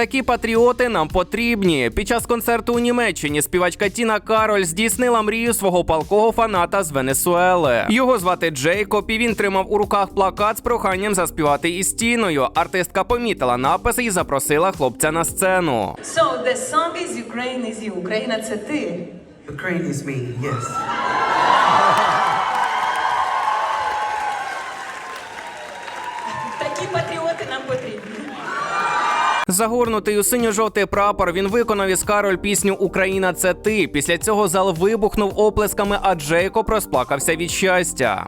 Такі патріоти нам потрібні. Під час концерту у Німеччині співачка Тіна Кароль здійснила мрію свого палкого фаната з Венесуели. Його звати Джейкоб, і він тримав у руках плакат з проханням заспівати із Тіною. Артистка помітила написи і запросила хлопця на сцену. So the song is Ukraine is you. Україна це ти. Ukraine is me, yes. Загорнутий у синьо-жовтий прапор, він виконав із Кароль пісню Україна це ти. Після цього зал вибухнув оплесками, а Джейко розплакався від щастя.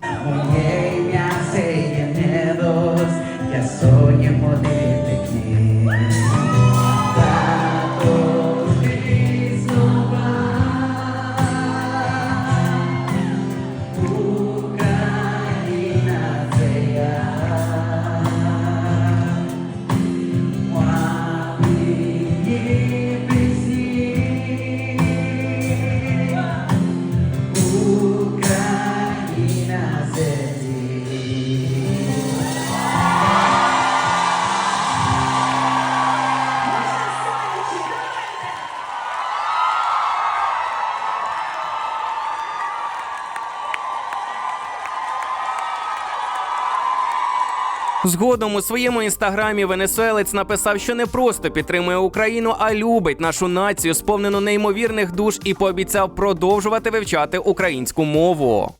Згодом у своєму інстаграмі венесуелець написав, що не просто підтримує Україну, а любить нашу націю, сповнену неймовірних душ, і пообіцяв продовжувати вивчати українську мову.